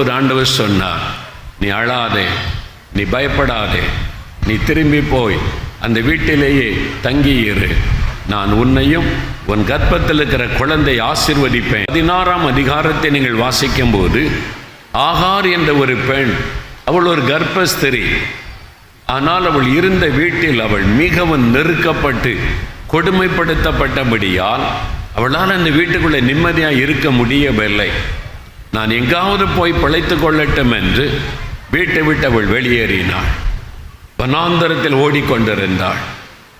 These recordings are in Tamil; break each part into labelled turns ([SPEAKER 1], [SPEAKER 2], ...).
[SPEAKER 1] ஒரு ஆண்டவர் சொன்னார் நீ அழாதே நீ பயப்படாதே நீ திரும்பி போய் அந்த வீட்டிலேயே தங்கியிரு. நான் உன்னையும் உன் கர்ப்பத்தில் இருக்கிற குழந்தை ஆசிர்வதிப்பேன். பதினாறாம் அதிகாரத்தை நீங்கள் வாசிக்கும் போது ஆகார் என்ற ஒரு பெண் அவள் ஒரு கர்ப்பஸ்திரி. ஆனால் அவள் இருந்த வீட்டில் அவள் மிகவும் நெருக்கப்பட்டு கொடுமைப்படுத்தப்பட்டபடியால் அவளால் அந்த வீட்டுக்குள்ளே நிம்மதியாக இருக்க முடியவில்லை. நான் எங்காவது போய் பிழைத்து கொள்ளட்டும் என்று வீட்டை விட்டு அவள் வெளியேறினாள். வனாந்தரத்தில் ஓடிக்கொண்டிருந்தாள்.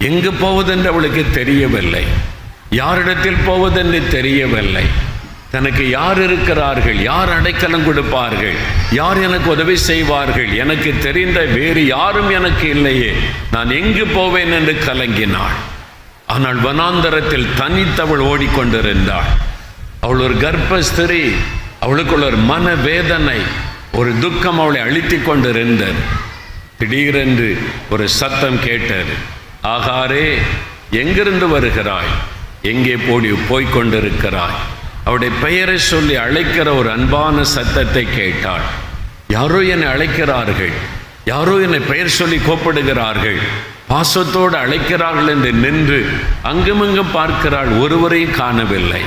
[SPEAKER 1] எங்கு போவதென்று அவளுக்கு தெரியவில்லை. யாரிடத்தில் போவதென்று தெரியவில்லை. தனக்கு யார் இருக்கிறார்கள் யார் அடைக்கலம் கொடுப்பார்கள் யார் எனக்கு உதவி செய்வார்கள் எனக்கு தெரிந்த வேறு யாரும் எனக்கு இல்லையே. நான் எங்கு போவேன் என்று கலங்கினாள். ஆனால் வனாந்தரத்தில் தனித்தவள் ஓடிக்கொண்டிருந்தாள். அவள் ஒரு கர்ப்பஸ்திரி. அவளுக்குள்ள ஒரு மன வேதனை ஒரு துக்கம் அவளை அழித்துக் கொண்டிருந்தது. திடீரென்று ஒரு சத்தம் கேட்டது. ஆகாரே எங்கிருந்து வருகிறாய்? எங்கே போடி போய்கொண்டிருக்கிறாய் அவருடைய பெயரை சொல்லி அழைக்கிற ஒரு அன்பான சத்தத்தை கேட்டாள். யாரோ என்னை அழைக்கிறார்கள்? யாரோ என்னை பெயர் சொல்லி கூப்பிடுகிறார்கள்? பாசத்தோடு அழைக்கிறார்கள் என்று நின்று அங்குமிங்கும் பார்க்கிறாள். ஒருவரையும் காணவில்லை.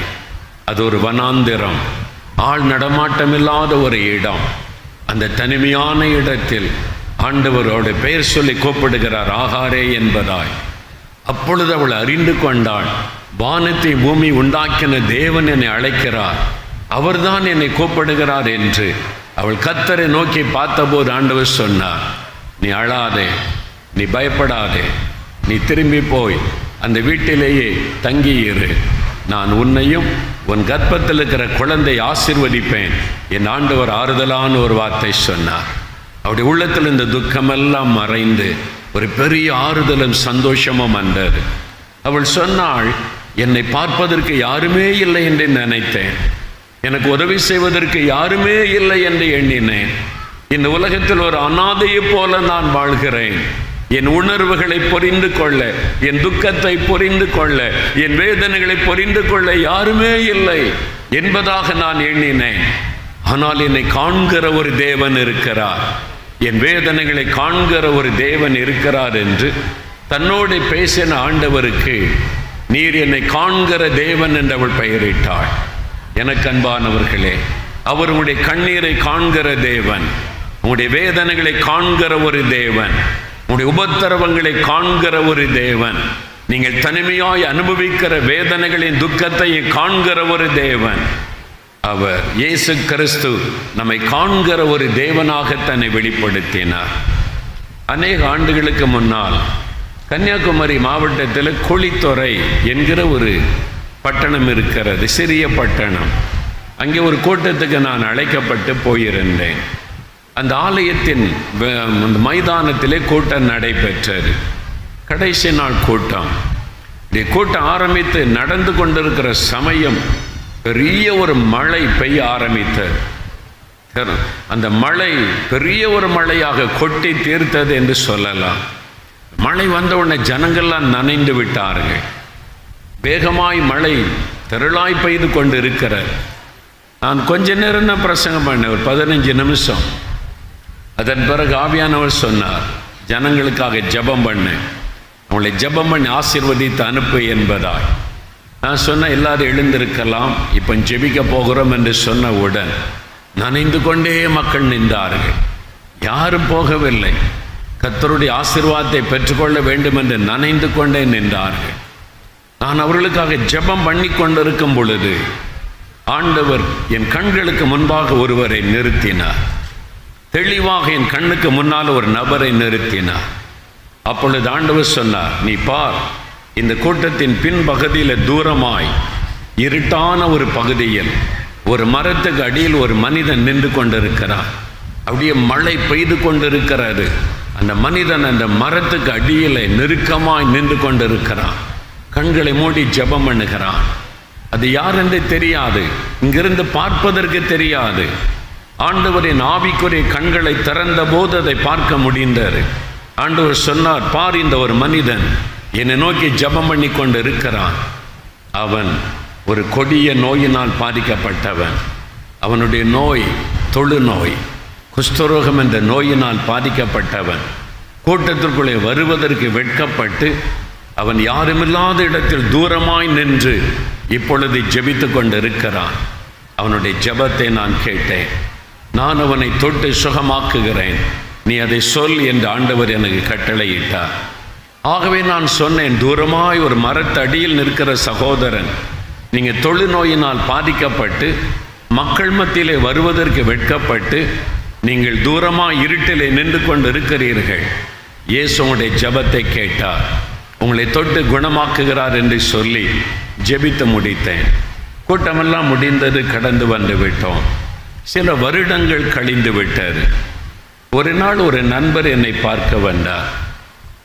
[SPEAKER 1] அது ஒரு வனாந்திரம். ஆள் நடமாட்டமில்லாத ஒரு இடம். அந்த தனிமையான இடத்தில் ஆண்டவரோட பெயர் சொல்லி கூப்பிடுகிறார் ஆகாரே என்பதாய். அப்பொழுது அவள் அறிந்து கொண்டாள் வானத்தை பூமி உண்டாக்கின தேவன் என்னை அழைக்கிறார். அவர்தான் என்னை கூப்பிடுகிறார் என்று அவள் கத்தரை நோக்கி பார்த்தபோது ஆண்டவர் சொன்னார் நீ அழாதே நீ பயப்படாதே நீ திரும்பி போய் அந்த வீட்டிலேயே தங்கியிரு. நான் உன்னையும் உன் கர்ப்பத்தில் இருக்கிற குழந்தை ஆசிர்வதிப்பேன். என் ஆண்டவர் ஆறுதலான ஒரு வார்த்தை சொன்னார். அவருடைய உள்ளத்தில் இந்த துக்கமெல்லாம் மறைந்து ஒரு பெரிய ஆறுதலும் சந்தோஷமும் வந்தது. அவள் சொன்னாள் என்னை பார்ப்பதற்கு யாருமே இல்லை என்று நினைத்தேன். எனக்கு உதவி செய்வதற்கு யாருமே இல்லை என்று எண்ணினேன். இந்த உலகத்தில் ஒரு அனாதையைப் போல நான் வாழ்கிறேன். என் உணர்வுகளை புரிந்து கொள்ள என் துக்கத்தை புரிந்து கொள்ள என் வேதனைகளை புரிந்து கொள்ள யாருமே இல்லை என்பதாக நான் எண்ணினேன். ஆனால் என்னை காண்கிற ஒரு தேவன் இருக்கிறார். என் வேதனைகளை காண்கிற ஒரு தேவன் இருக்கிறார் என்று தன்னோடு பேசின ஆண்டவருக்கு நீர் என்னை காண்கிற தேவன் என்று அவள் பெயரிட்டாள். எனக்கு அன்பானவர்களே அவர் உங்களுடைய கண்ணீரை காண்கிற தேவன் உங்களுடைய வேதனைகளை காண்கிற ஒரு தேவன். உடைய உபத்திரவங்களை காண்கிற ஒரு தேவன். நீங்கள் தனிமையாய் அனுபவிக்கிற வேதனைகளின் துக்கத்தை காண்கிற ஒரு தேவன். அவர் இயேசு கிறிஸ்து நம்மை காண்கிற ஒரு தேவனாக தன்னை வெளிப்படுத்தினார். அநேக ஆண்டுகளுக்கு முன்னால் கன்னியாகுமரி மாவட்டத்தில் குழித்துறை என்கிற ஒரு பட்டணம் இருக்கிறது சிறிய பட்டணம். அங்கே ஒரு கூட்டத்துக்கு நான் அழைக்கப்பட்டு போயிருந்தேன். அந்த ஆலயத்தின் வ- அந்த மைதானத்திலே கூட்டம் நடைபெற்றது. கடைசி நாள் கூட்டம். இந்த கூட்டம் ஆரம்பித்து நடந்து கொண்டிருக்கிற சமயம் பெரிய ஒரு மழை பெய்ய ஆரம்பித்தது. அந்த மழை பெரிய ஒரு மழையாக கொட்டி தீர்த்தது என்று சொல்லலாம். மழை வந்த உடனே ஜனங்கள்லாம் நனைந்து விட்டார்கள். வேகமாய் மழை திரளாய் பெய்து கொண்டு இருக்கிற நான் கொஞ்ச நேரம் தான் பிரசங்கம் பண்ணேன் ஒரு பதினஞ்சு நிமிஷம். அதன் பிறகு ஆவியானவர் சொன்னார் ஜனங்களுக்காக ஜெபம் பண்ணு. அவளை ஜெபம் பண்ணி ஆசிர்வதித்து அனுப்பு என்பதாய். நான் சொன்ன எல்லாரும் எழுந்திருக்கலாம் இப்போ ஜெபிக்க போகிறோம் என்று சொன்னவுடன் நனைந்து கொண்டே மக்கள் நின்றார்கள். யாரும் போகவில்லை. கத்தருடைய ஆசிர்வாதத்தை பெற்றுக்கொள்ள வேண்டும் என்று நனைந்து கொண்டே நின்றார்கள். நான் அவர்களுக்காக ஜெபம் பண்ணி கொண்டிருக்கும் பொழுது ஆண்டவர் என் கண்களுக்கு முன்பாக ஒருவரை நிறுத்தினார். தெளிவாக என் கண்ணுக்கு முன்னால் ஒரு நபரை நிறுத்தினார். அப்பொழுது ஆண்டவர் சொன்னார் நீ பார் இந்த கூட்டத்தின் பின்பகுதியில் தூரமாய் இருட்டான ஒரு பகுதியில் ஒரு மரத்துக்கு அடியில் ஒரு மனிதன் நின்று கொண்டிருக்கிறார். அப்படியே மழை பெய்து கொண்டிருக்கிறாரு அந்த மனிதன் அந்த மரத்துக்கு அடியில் நெருக்கமாய் நின்று கொண்டிருக்கிறான். கண்களை மூடி ஜெபம் பண்ணுகிறான். அது யார் என்று தெரியாது. இங்கிருந்து பார்ப்பதற்கு தெரியாது. ஆண்டவரின் ஆவிக்குரிய கண்களை திறந்த போது அதை பார்க்க முடிந்தார். ஆண்டவர் சொன்னார் பார் இந்த ஒரு மனிதன் என்னை நோக்கி ஜெபம் பண்ணி கொண்டு இருக்கிறான். அவன் ஒரு கொடிய நோயினால் பாதிக்கப்பட்டவன். அவனுடைய நோய் தொழுநோய் குஷ்டரோகம் என்ற நோயினால் பாதிக்கப்பட்டவன். கூட்டத்திற்குள்ளே வருவதற்கு வெட்கப்பட்டு அவன் யாருமில்லாத இடத்தில் தூரமாய் நின்று இப்பொழுது ஜெபித்து கொண்டிருக்கிறான் அவனுடைய ஜெபத்தை நான் கேட்டேன். நான் அவனை தொட்டு சுகமாக்குகிறேன். நீ அதை சொல் என்று ஆண்டவர் எனக்கு கட்டளையிட்டார். ஆகவே நான் சொன்னேன் தூரமாய் ஒரு மரத்தடியில் நிற்கிற சகோதரன் நீங்கள் தொழுநோயினால் பாதிக்கப்பட்டு மக்கள் மத்தியிலே வருவதற்கு வெட்கப்பட்டு நீங்கள் தூரமாக இருட்டிலே நின்று கொண்டு இருக்கிறீர்கள் இயேசு உங்களுடைய ஜெபத்தை கேட்டார். உங்களை தொட்டு குணமாக்குகிறார் என்று சொல்லி ஜெபித்து முடித்தேன். கூட்டமெல்லாம் முடிந்தது கடந்து வந்து விட்டோம். சில வருடங்கள் கழிந்து விட்டது. ஒரு நாள் ஒரு நண்பர் என்னை பார்க்க வந்தார்.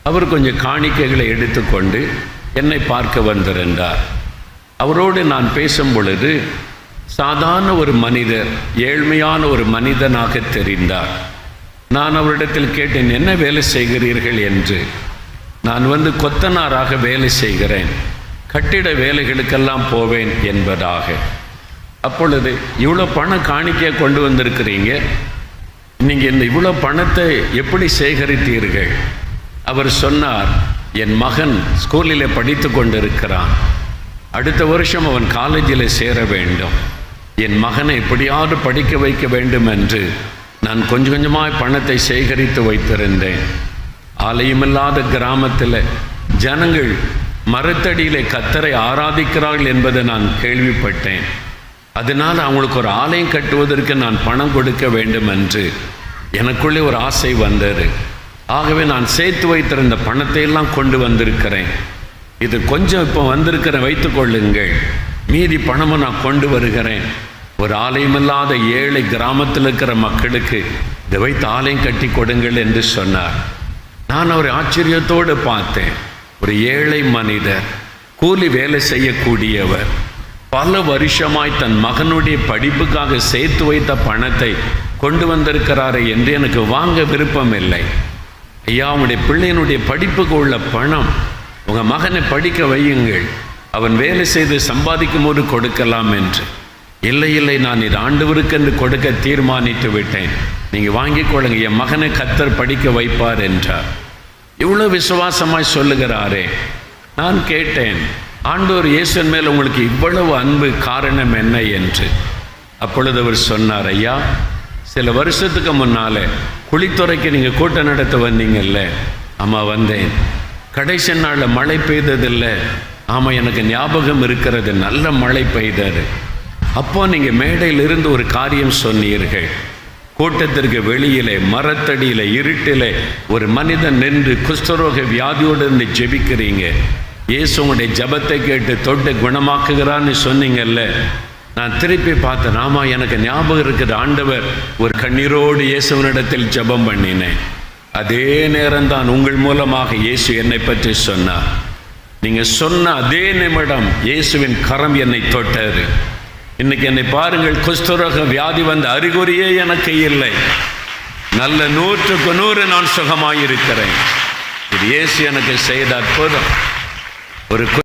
[SPEAKER 1] அவர் கொஞ்சம் காணிக்கைகளை எடுத்துக்கொண்டு என்னை பார்க்க வந்திருந்தார். அவரோடு நான் பேசும் பொழுது சாதாரண ஒரு மனிதர் ஏழ்மையான ஒரு மனிதனாக தெரிந்தார். நான் அவரிடத்தில் கேட்டேன் என்ன வேலை செய்கிறீர்கள்? என்று. நான் வந்து கொத்தனாராக வேலை செய்கிறேன். கட்டிட வேலைகளுக்கெல்லாம் போவேன் என்பதாக. அப்பொழுது இவ்வளோ பணம் காணிக்க கொண்டு வந்திருக்கிறீங்க? நீங்கள் இந்த இவ்வளோ பணத்தை எப்படி சேகரித்தீர்கள்? அவர் சொன்னார் என் மகன் ஸ்கூலில் படித்து கொண்டிருக்கிறான். அடுத்த வருஷம் அவன் காலேஜில் சேர வேண்டும். என் மகனை எப்படியாவது படிக்க வைக்க வேண்டும் என்று நான் கொஞ்சம் கொஞ்சமாக பணத்தை சேகரித்து வைத்திருந்தேன். ஆலயமில்லாத கிராமத்தில் ஜனங்கள் மரத்தடியிலே கத்தரை ஆராதிக்கிறார்கள் என்பதை நான் கேள்விப்பட்டேன். அதனால் அவங்களுக்கு ஒரு ஆலயம் கட்டுவதற்கு நான் பணம் கொடுக்க வேண்டும் என்று எனக்குள்ளே ஒரு ஆசை வந்தது. ஆகவே நான் சேர்த்து வைத்திருந்த பணத்தை எல்லாம் கொண்டு வந்திருக்கிறேன். இது கொஞ்சம் இப்போ வந்திருக்கிறேன் வைத்துக்கொள்ளுங்கள் மீதி பணமும் நான் கொண்டு வருகிறேன். ஒரு ஆலயமில்லாத ஏழை கிராமத்தில் இருக்கிற மக்களுக்கு இதை வைத்து ஆலயம் கட்டி கொடுங்கள் என்று சொன்னார். நான் அவரை ஆச்சரியத்தோடு பார்த்தேன். ஒரு ஏழை மனிதர் கூலி வேலை செய்யக்கூடியவர். பல வருஷமாய் தன் மகனுடைய படிப்புக்காக சேர்த்து வைத்த பணத்தை கொண்டு வந்திருக்கிறாரே என்று எனக்கு வாங்க விருப்பம் இல்லை ஐயா அவனுடைய பிள்ளையினுடைய படிப்புக்கு உள்ள பணம் உங்கள் மகனை படிக்க வையுங்கள். அவன் வேலை செய்து சம்பாதிக்கும் போது கொடுக்கலாம் என்று. இல்லை இல்லை நான் இது ஆண்டவருக்கென்று கொடுக்க தீர்மானித்து விட்டேன். நீங்கள் வாங்கி கொள்ளுங்க என் மகனை கத்தர் படிக்க வைப்பார் என்றார். இவ்வளோ விசுவாசமாய் சொல்லுகிறாரே நான் கேட்டேன். ஆண்டோர் இயேசுவின் மேல் உங்களுக்கு இவ்வளவு அன்பு காரணம் என்ன என்று. அப்பொழுது அவர் சொன்னார் ஐயா சில வருஷத்துக்கு முன்னால் குளித்துறைக்கு நீங்கள் கூட்டம் நடத்த வந்தீங்கல்ல? ஆமாம் வந்தேன். கடைசி நாளில் மழை பெய்ததில்லை. ஆமாம் எனக்கு ஞாபகம் இருக்கிறது. நல்ல மழை பெய்தது. அப்போ நீங்கள் மேடையில் இருந்து ஒரு காரியம் சொன்னீர்கள். கூட்டத்திற்கு வெளியிலே மரத்தடியில் இருட்டிலே ஒரு மனிதன் நின்று குஷ்டரோக வியாதியோடு இருந்து ஜெபிக்கிறீங்க. இயேசு உங்களுடைய ஜெபத்தை கேட்டு தொட்டு குணமாக்குகிறான்னு சொன்னீங்கல்ல நான் திருப்பி பார்த்தேன் ஆமாம் எனக்கு ஞாபகம் இருக்குது ஆண்டவர் ஒரு கண்ணீரோடு இயேசுவனிடத்தில் ஜெபம் பண்ணினேன். அதே நேரம்தான் உங்கள் மூலமாக இயேசு என்னை பற்றி சொன்னார். நீங்கள் சொன்ன அதே நிமிடம் இயேசுவின் கரம் என்னை தொட்டார் இன்னைக்கு என்னை பாருங்கள் குஸ்துரக வியாதி வந்த அறிகுறியே எனக்கு இல்லை. நல்ல நூற்றுக்கு நூறு நான் சுகமாயிருக்கிறேன். இது இயேசு எனக்கு செய்த அற்புதம் ஒரு கு-